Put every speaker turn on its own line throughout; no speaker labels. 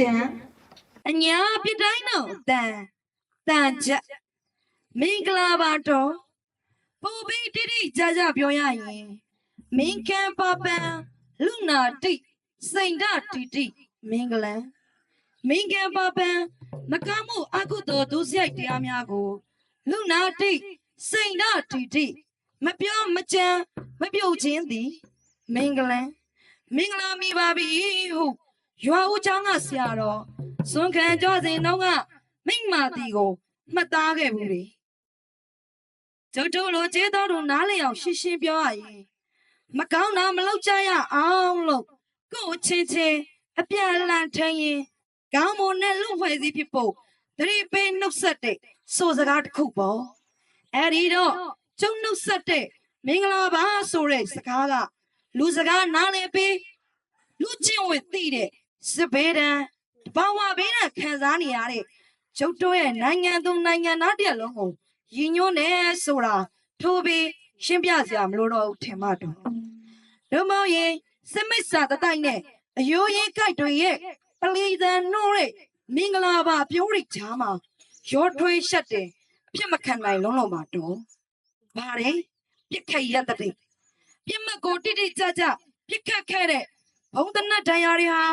ချံအညာပြတိုင်းတော့တန်တန်ချက်မင်္ဂလာပါတော့ပုံပြီးတိတိကြကြပြောရရင်မင်္ဂန်ပါပန်လူနာတိစိန်ဒတိတိမင်္ဂလံမင်္ဂန်ပါပန်မကမှုအကုသိုလ်ဒုစရိုက်တရားများကိုလူနာတိစိန်ဒတိတိမပြောမကြံမပြုတ်ခြင်းသည်မင်္ဂလံမင်္ဂလာမိပါပြီဟု ရွာဦးချောင်းကဆရာတော်စွန်ခံကြောစဉ်တော့ကမိမ့်မာတီကိုမှတ်သားခဲ့ဘူးလေကျုပ်တို့လိုကျေးတော်တို့နားလည်အောင်ရှင်းရှင်းပြောရရင်မကောင်းတာမလုပ်ကြရအောင်လို့ကိုယ်ချင်းချင်းအပြန်အလှန်ထင်ရင်ကောင်းမွန်တဲ့လူဖွဲ့စည်းဖြစ်ဖို့တတိပေးနှုတ်ဆက်တဲ့ဆိုစကားတစ်ခုပေါ့အဲ့ဒီတော့ကျုံနှုတ်ဆက်တဲ့မင်္ဂလာပါဆိုတဲ့စကားကလူစကားနားလည်ပြီးလူချင်းဝင်သိတဲ့ စပယ်တန်တဘာဝဘေးနဲ့ခံစားနေရတဲ့ကျုပ်တို့ရဲ့နိုင်ငံသူနိုင်ငံသားတစ်လုံးကိုရည်ညွှန်းတယ်ဆိုတာထိုးပြီးရှင်းပြစရာမလိုတော့ဘူးထင်မှတော့ဒုမောင်ရင်စမစ်စာတတိုက်နဲ့အယိုးရင်ကြိုက်တွေရဲ့ပလီသန်နှိုးတဲ့မင်္ဂလာပါပြောရိချာမှာရောထွေးရှက်တယ်အဖြစ်မခံနိုင်လုံးလုံးမှာတော့ဗါတယ်ပြစ်ခတ်ရက်တဲ့ပြစ်မကိုတိတိကျကျပြစ်ခတ်ခဲ့တဲ့ဘုံတနတ်ဒဏ်ရာတွေဟာ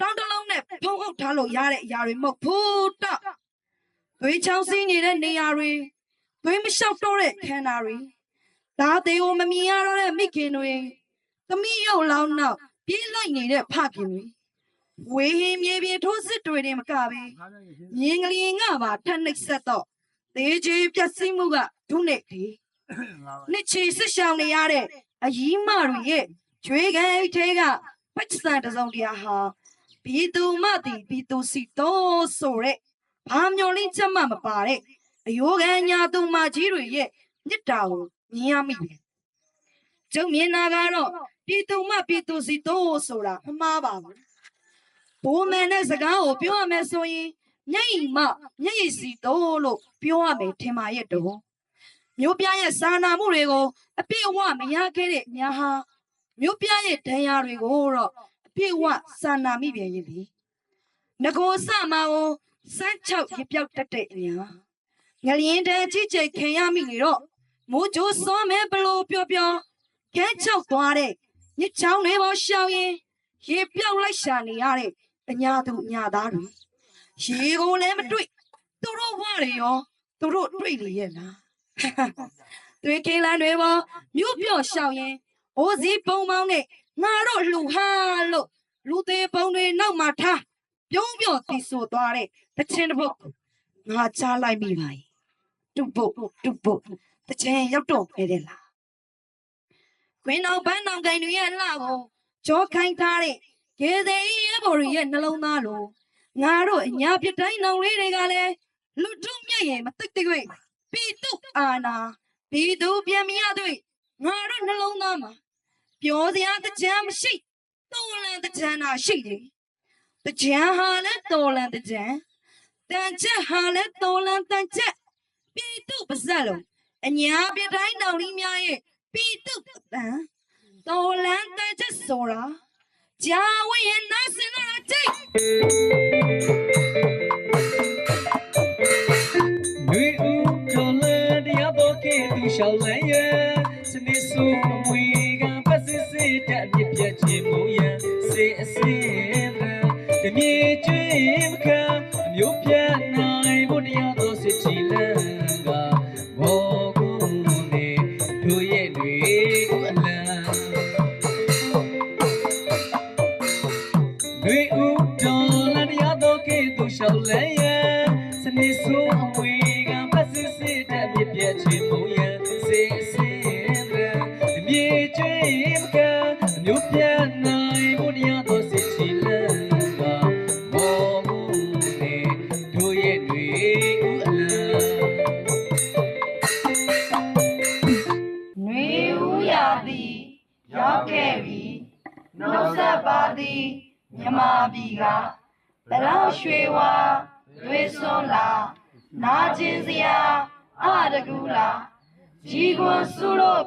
တောင်းတလုံးနဲ့ဖုံးအုပ်ထားလို့ရတဲ့အရာတွေမဟုတ်ဘူးတော့သွေးချောင်းစင်းနေတဲ့နေရာတွေသွေးမလျှောက်တော့တဲ့ခန္ဓာတွေဒါသေးကိုမမြင်ရတော့တဲ့မိခင်တွေသမီးရုပ်လောင်းနောက်ပြေးလိုက်နေတဲ့ဖခင်တွေဝေဟင်းမြေပြင်ထိုးစစ်တွေတင်မကပဲမြင်းကလေးငါပါထက်နှိပ်ဆက်တော့သေချေပြက်စီးမှုကဒုနဲ့ဒီနှစ်ချီစစ်ရှောင်နေရတဲ့အကြီးမတွေရဲ့ကျွေးခဲအိတ်ထဲကပတ်စံတစ်စုံတရာဟာ ပြည်သူမတီပြည်သူစီတော့ဆိုတဲ့ဘာမျော်လင့်ချက်မှမပါတဲ့အယောဂန်ညာသူမကြီးတွေရဲ့မြစ်တာကိုမြင်ရမိပြီကျုံမြင်တာကတော့ပြည်သူမပြည်သူစီတော့ဆိုတာမမှားပါဘူးဘိုးမန်တဲ့စကားကိုပြောရမယ်ဆိုရင်မျက်ရည်မမျက်ရည်စီတော့လို့ပြောရမယ်ထင်ပါရဲ့တော့မျိုးပြရဲ့စာနာမှုတွေကိုအပြည့်အဝမရခဲ့တဲ့ညာဟာမျိုးပြရဲ့ဒဏ်ရာတွေကိုတော့အ ပြည့်အဝစာနာမိပြန်ရင်လေငကိုစမကိုစမ်းချောက်ရပြောက်တတ်တဲ့အညာငလျင်တဲ့ကြီးကြိတ်ခင်ရမိနေတော့မိုးကြိုးစောမဲဘလို့ပြောပြောခဲချောက်သွားတဲ့ညစ်ချောင်းတွေပေါ်ရှောင်ရင်ရေပြောက်လိုက်ရှာနေရတဲ့အညာသူအညာသားတွေရေကိုလည်းမတွေ့သူတို့ဝရရောသူတို့တွေ့လေရဲ့လားတွေ့ကင်းလန်းတွေပေါ်မြို့ပြော့ရှောင်ရင်အိုးစီပုံပေါင်းနဲ့ငါတို့လှူဟာ လို့လူသေးပုံတွေနောက်မှာထားပြုံးပြော့တီဆိုသွားတဲ့တချင်းတစ်ပုတ်ငါချလိုက်မိပါ යි တုတ်ပုတ်တုတ်ပုတ်တချင်းရောက်တော့ပဲတဲ့လားခွင်းအောင်ပန်းအောင်ကိုင်တွေရဲ့လှကိုကြောခိုင်းထားတဲ့ရေသေးရဲ့ဘော်တွေရဲ့နှလုံးသားလိုငါတို့အညာပြတိုင်းနောင်လေးတွေကလည်းလူထုမြက်ရင်မသိတဲ့ကွေပြည်သူအာနာပြည်သူပြန်မရတွေ့ငါတို့နှလုံးသားမှာပြောစရာတကြံမရှိ တော်လန်တကြံတာရှိတယ်တကြံဟာလည်းတော်လန်တကြံတန်ချက်ဟာလည်းတော်လန်တန်ချက်ပြည်သူပါဇက်လုံးအညာပြတိုင်းနောင်လေးများရဲ့ပြည်သူတန်တော်လန်တန်ချက်ဆိုတာဂျာဝရင်နာစင်လာကြိတ်
မြပြတ်ခြင်းမူရန်စေအစင်း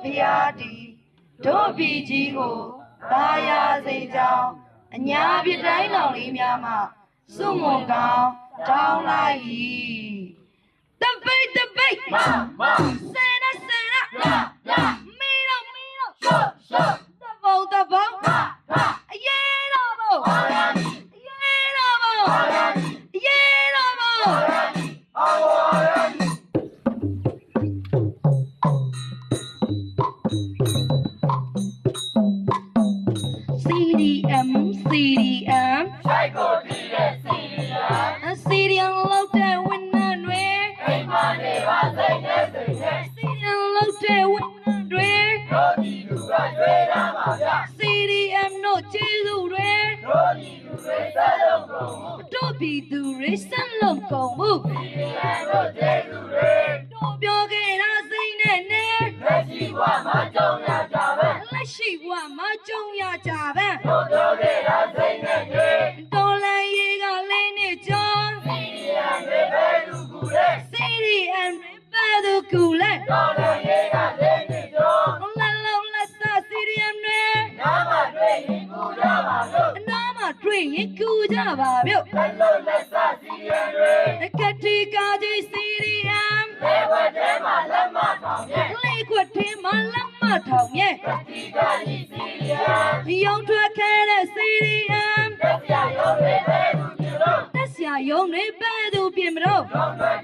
ဖျားတီတို့ပြည်ကြီးကိုသာယာစေကြောင်းအညာပြတိုင်းလောင်လေးများမှစွန့်မွန်ကောင်းတောင်းလိုက်၏တပိတ်တပိတ်မမဆယ်ရဆယ်ရရရမီတော့မီတော့ရှော့ရှော့တဘောတဘောမမအရေးတော့ဘောအရေးတော့ဘော
ဒီလူကရွေးတာပါဗျ
CDM တို့ကျေးဇူးတွေ
တို့ဒီလူတွေစလုံးကုန်မှု
တို့ပြည်သူတွေဆက်လုံးကုန်မှု
ဒီရန်တို့ကျေးဇူးတွေ
တို့ပြောခဲ့တာစိတ်နဲ့နဲ့
လက်ရှိဘဝမှာကြုံရကြပဲ
လက်ရှိဘဝမှာကြုံရကြပါ
တို့တို့ခဲ့တာစိတ်နဲ့တွေ
တော်လန်ရေးကလေးနဲ့ကြောင်း
ဒီရန်တွေပဲလူကူတဲ့
CDM တွေပဲသူကူလဲ
တော်လည်းရေးကလေး တွေ့ရင်ကူကြပါ
မြို့
လက်လို့လက်စစီရန်တွေ
အကတိကာကြီး CDM
လေဝတ်ထဲမှာလက်မထောင်ရဲ့
လေးခွတ်ထင်းမလက်မထောင်ရဲ့
ဒီကကြီးစီရီယာ
ရောင်ထွက်ခဲတဲ့ CDM
လက်ပြရုံးတွေပဲလူမျိုးတို့
တက်ဆရာယုံတွေပဲသူပြင်မလို့
တော့ထွက်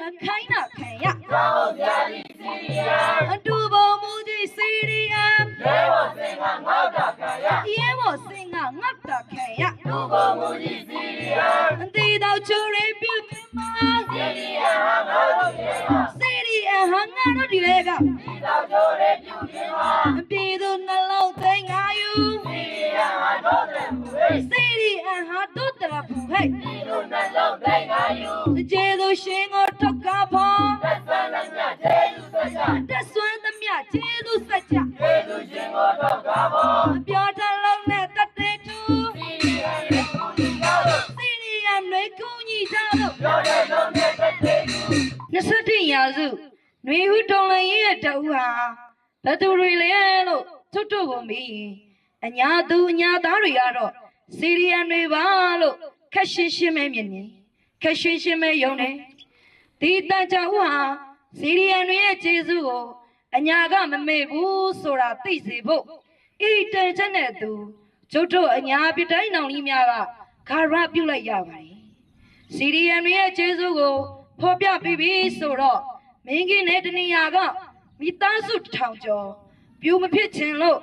လ
က်
တီရ
ခိုင်းတာခံရ
တောင်းပြဒီစီရီယာ
အတူပေါ်မူကြီး CDM
လေဝစင်ကငေါ့တာခံရ
ရဲဘော်စင်ကငတ်တာခံရ
သူ့ကိုမူကြီးစီရီယာ
အတီတော်ချိုးရပြုတ်ပြမ
စီရီယာဟာငါတို့ရဲ့က
CDM ဟာငါတို့ဒီလေက
ဒီတော့တို့ရဲ့ပြုခြင်းမှာ
အပြေသူနှလုံးသိငါယူ
စီရီယာဟာတို့တဲ့မူရဲ့
CDM ဟာတို့တရဖူဟဲ့
ဒီလိုနှလုံးသိငါယူ
ကျေသူရှင်ကို စုຫນွေဦးတော်လရင်ရဲ့တအူဟာဘယ်သူတွေလဲလို့ထွတ်ထွတ်ကုန်ပြီအညာသူအညာသားတွေကတော့စီရီယန်တွေပါလို့ခက်ရှင်းရှင်းပဲမြင်နေခက်ရှင်းရှင်းပဲယုံတယ်ဒီတန်ချာဦးဟာစီရီယန်တွေရဲ့ကျေးဇူးကိုအညာကမမေ့ဘူးဆိုတာသိစေဖို့ဤတန်ချက်နဲ့သူကျုပ်တို့အညာပြတိုင်းနောင်ကြီးများကခါရပြုတ်လိုက်ရပါတယ်စီရီယန်တွေရဲ့ကျေးဇူးကိုဖော်ပြပြီးပြီဆိုတော့ မင်းကြီးနဲ့တနေရာကမိသားစုတစ်ထောင်ကျော်ပြူမဖြစ်ချင်လို့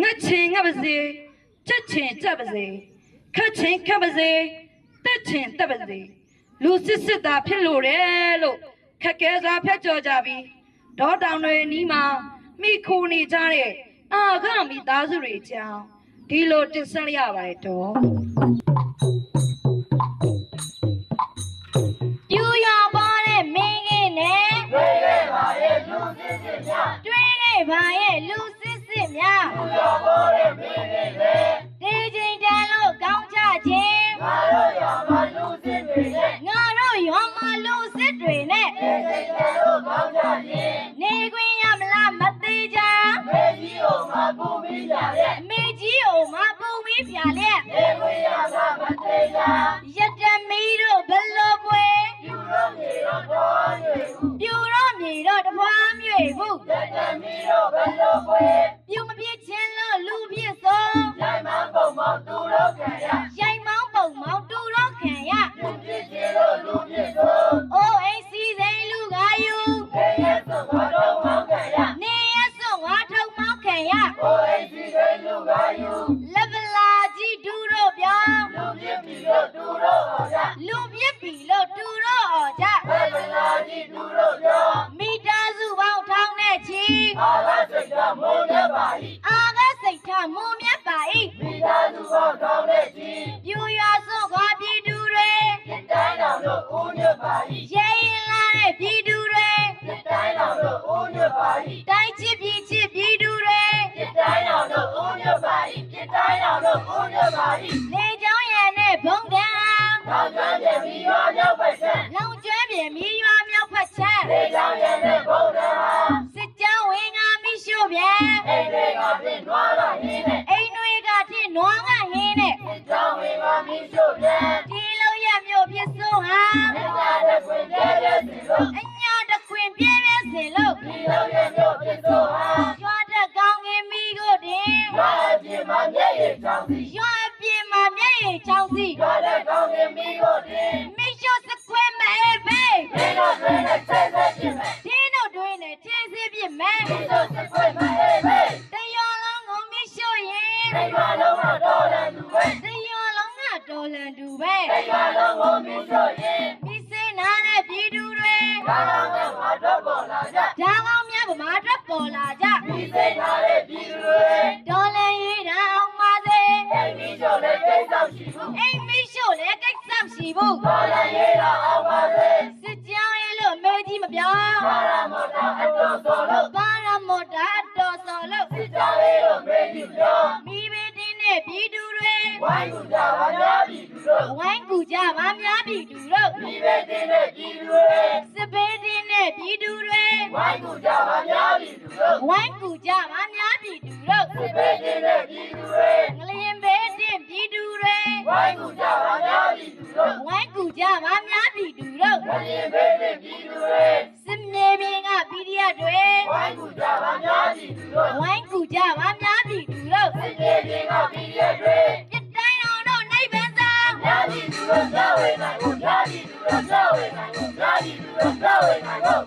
ငတ်ချင်ငတ်ပါစေချက်ချင်ချက်ပါစေခတ်ချင်ခတ်ပါစေတက်ချင်တက်ပါစေလူစစ်စစ်သားဖြစ်လို့တယ်လို့ခက်ခဲစွာဖျက်ကြော်ကြပြီးဒေါတောင်တွေနီးမှာမိခိုနေကြတဲ့အာခမိသားစုတွေအကြောင်းဒီလိုတင်ဆက်ရပါတယ်တော့
တွင်း
ခဲ့ပါရဲ့လူစစ်စစ်များသူတော်ဘောတဲ့မင်းတွေလေ
ဒီချိန်တန်လို့ကောင်းကြခြင်း
ငါတို့ရမှာလူစစ်တွေနဲ့
ငါတို့ရောမှာလူစစ်တွေနဲ့
ဒီစိတ်တို့ကောင်းကြရင်
နေခွင့်ရမလားမသေးကြ
မေကြီးကိုမပူမိကြရဲ့
အမေကြီးကိုမပူမီးပြလျက်
နေဝေရတာမသေးကြ
တော့ဘလို့ပွဲပြူမပြစ်ချင်းလို့လူပြစ်ဆုံး
ရိုင်မပုံမောင်သူတော့ခံရ
ရိုင်မောင်းပုံမောင်းတူတော့ခံရ
လူပြစ်ချင်လို့လူပြစ်ဆုံး
အိုးအိမ်စီစိန်လူကယူ
ခေရဲ့ဆုံးတော့မောင်ခံရ
နေရစွန်ငါထုံမောင်းခံရ
ကိုယ်စီတဲ့လူကယူ
လက်ဗလာကြီးဒူတို့ပြောင်း
လူပြစ်ပြီးတော့သူတော့ဟောကြ
လူပြစ်ပြီလို့တူတော့អော်ကြ
ဘယ်မလာကြီးသူတို့ပြော
မိသားစုပေါင်းထောင်းတဲ့ချီ
အာရစိတ်ကမုန်းရပါ၏
အာကစိတ်ထမုံမြတ်ပါ၏
မိသားစုပေါင်းထောင်းတဲ့ကြီး
ပြူရွာစွန်ခွာပြည်သူတွေ
ဒီတိုင်းတော်တို့ဦးညွတ်ပါ၏
ရဲရင်လာတဲ့ပြည်သူတွေ
ဒီတိုင်းတော်တို့ဦးညွတ်ပါ၏
တိုင်းချစ်ပြည်ချစ်ပြည်သူ
အ
ညာတခွင်ပြင်းပြင်းစင်လို့
ဒီလိုရဲ့မြို့ပြစ်ဆိုဟာ
ရွာတက်ကောင်းငင်မိကိုတင်
ရွာအပြင်မှာမျက်ရည်ချောင်းစီ
ရွာအပြင်မှာမျက်ရည်ချောင်းစီ
ရွာတဲ့ကောင်းကင်မီးကိုတင်
မိရှို့စခွဲမဲဘေး
ဒီလိုတွင်နဲ့ဆဲဆဲပြင်မယ်
ဒီတို့တွင်နဲ့ချင်းစီပြစ်မဲ
ဒီလိုစခွေးမအေးမေး
တရောလုံးကိုမိရှို့ရင်
ဒီရွာလုံးတော့တော်တယ်သူပဲ
တရောလုံးကတော်လန်တူပဲ
ဒီရွာလုံးကိုမီးရှို့ရင်
မိစေနာတဲ့ပြည်သူ တွေ
ဘာသာနဲ့ငါတော့ပေါ်လာကြ
ဓာကောင်းများဗမာအတွက်ပေါ်လာကြ
ဒီစိတ်ထားတဲ့ပြည်သူတွေ
တော်လန်ရေးတာအောင်ပါစေ
အိမ်မီးရှို့တဲ့ကိစ္စရှိဘူး
အိမ်မိရှို့လဲကိစ္စမရှိဘူး
တော်လည်းရေးတာအောင်ပါစေ
စစ်ကြောင်းရဲ့လို့မေးကြီးမပြော
ဘာသာမတော်အတော်ဆိုလို့
ဘာရမောတာအတော်စော်လို့
စစ်ကြောရေးလို့မေးကြည့်ပြော
မိဘတင်းနဲ့ပြည်သူတွေ
ဝိုင်းကူကြပါများပြီသူ တို့
ဝိုင်းကူကြပါများပြည်သူတို့
ဒီပဲတင်တဲ့ပြည်သူတွေ
စစ်ဘေးတင်းနဲ့ပြည်သူတွေ
ဝိုင်းကူကြပါများပြီသူတို့
ဝိုင်းကူကြပါများပြည်သူတို့
ဒီပဲတင်တဲ့ပြည်သူတွေ
ငလျင်ဘေးတင်းပြည်သူတွေ
ဝိုင်းကူကြပါများပြီသူတို့
ဝိုင်းကူကြပါများပြည်သူတို့
ဘယ်ရင်ပဲတင်ပြည်သူတွေ
စစ်မြေပြင်ကပြည်ရတွေ
ဝိုင်းကူကြပါများပြီသူတို့
ဝိုင်းကူကြပါများပြည်သူတို့
စစ်ပြေချင်းကပြည်ရဲ့တွေ
ပြီ
သူတို့ကြော